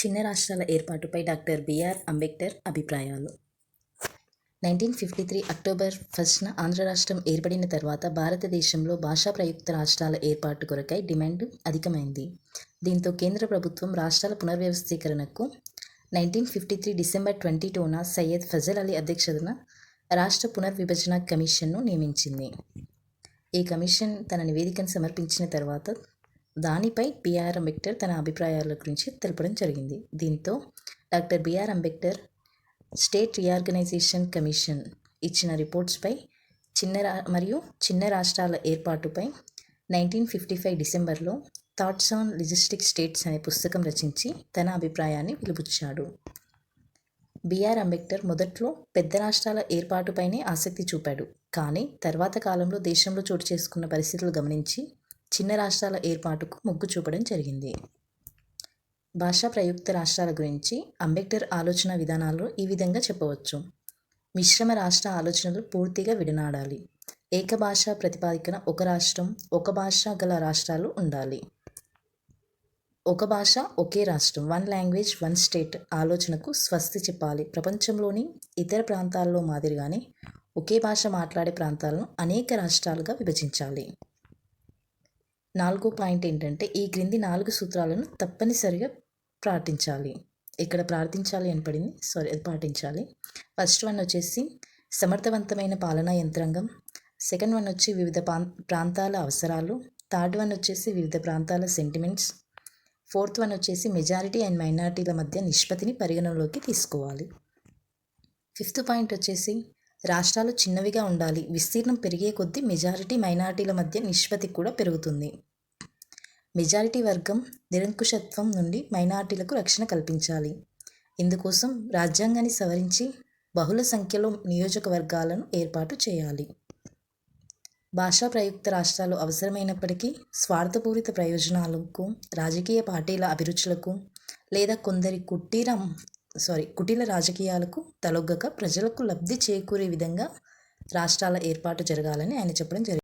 చిన్న రాష్ట్రాల ఏర్పాటుపై డాక్టర్ బిఆర్ అంబేద్కర్ అభిప్రాయాలు. నైన్టీన్ ఫిఫ్టీ త్రీ అక్టోబర్ ఫస్ట్న ఆంధ్ర రాష్ట్రం ఏర్పడిన తర్వాత భారతదేశంలో భాషా ప్రయుక్త రాష్ట్రాల ఏర్పాటు కొరకై డిమాండ్ అధికమైంది. దీంతో కేంద్ర ప్రభుత్వం రాష్ట్రాల పునర్వ్యవస్థీకరణకు nineteen fifty three December twenty టూన Syed Fazal Ali అధ్యక్షతన రాష్ట్ర పునర్విభజన కమిషన్ను నియమించింది. ఈ కమిషన్ తన నివేదికను సమర్పించిన తర్వాత దానిపై బిఆర్ అంబేద్కర్ తన అభిప్రాయాల గురించి తెలపడం జరిగింది. దీంతో doctor BR Ambedkar state reorganisation commission ఇచ్చిన రిపోర్ట్స్పై చిన్న రా మరియు చిన్న రాష్ట్రాల ఏర్పాటుపై నైన్టీన్ ఫిఫ్టీ ఫైవ్ డిసెంబర్లో థాట్స్ ఆన్ లిజిస్టిక్ స్టేట్స్ అనే పుస్తకం రచించి తన అభిప్రాయాన్ని వెలుబుచ్చాడు. బిఆర్ అంబేద్కర్ మొదట్లో పెద్ద రాష్ట్రాల ఏర్పాటుపైనే ఆసక్తి చూపాడు. కానీ తర్వాత కాలంలో దేశంలో చోటు చేసుకున్న పరిస్థితులు గమనించి చిన్న రాష్ట్రాల ఏర్పాటుకు మొగ్గు చూపడం జరిగింది. భాషా ప్రయుక్త రాష్ట్రాల గురించి అంబేద్కర్ ఆలోచన విధానాల్లో ఈ విధంగా చెప్పవచ్చు. మిశ్రమ రాష్ట్ర ఆలోచనలు పూర్తిగా విడనాడాలి. ఏక భాష ప్రతిపాదికన ఒక రాష్ట్రం ఒక భాష గల రాష్ట్రాలు ఉండాలి. ఒక భాష ఒకే రాష్ట్రం వన్ లాంగ్వేజ్ వన్ స్టేట్ ఆలోచనకు స్వస్తి చెప్పాలి. ప్రపంచంలోని ఇతర ప్రాంతాల్లో మాదిరిగానే ఒకే భాష మాట్లాడే ప్రాంతాలను అనేక రాష్ట్రాలుగా విభజించాలి. నాలుగో పాయింట్ ఏంటంటే ఈ క్రింది నాలుగు సూత్రాలను తప్పనిసరిగా ప్రార్థించాలి ఇక్కడ ప్రార్థించాలి అని పడింది? సారీ అది పాటించాలి. ఫస్ట్ వన్ వచ్చేసి సమర్థవంతమైన పాలనా యంత్రాంగం. సెకండ్ వన్ వచ్చి వివిధ ప్రాంతాల అవసరాలు. థర్డ్ వన్ వచ్చేసి వివిధ ప్రాంతాల సెంటిమెంట్స్. ఫోర్త్ వన్ వచ్చేసి మెజారిటీ అండ్ మైనారిటీల మధ్య నిష్పత్తిని పరిగణలోకి తీసుకోవాలి. ఫిఫ్త్ పాయింట్ వచ్చేసి రాష్ట్రాలు చిన్నవిగా ఉండాలి. విస్తీర్ణం పెరిగే కొద్దీ మెజారిటీ మైనారిటీల మధ్య నిష్పత్తి కూడా పెరుగుతుంది. మెజారిటీ వర్గం నిరంకుశత్వం నుండి మైనారిటీలకు రక్షణ కల్పించాలి. ఇందుకోసం రాజ్యాంగాన్ని సవరించి బహుళ సంఖ్యలో నియోజకవర్గాలను ఏర్పాటు చేయాలి. భాషా ప్రయుక్త రాష్ట్రాలు అవసరమైనప్పటికీ స్వార్థపూరిత ప్రయోజనాలకు రాజకీయ పార్టీల అభిరుచులకు లేదా కొందరి కుటీర సారీ కుటీల రాజకీయాలకు తలొగ్గక ప్రజలకు లబ్ధి చేకూరే విధంగా రాష్ట్రాల ఏర్పాటు జరగాలని ఆయన చెప్పడం జరిగింది.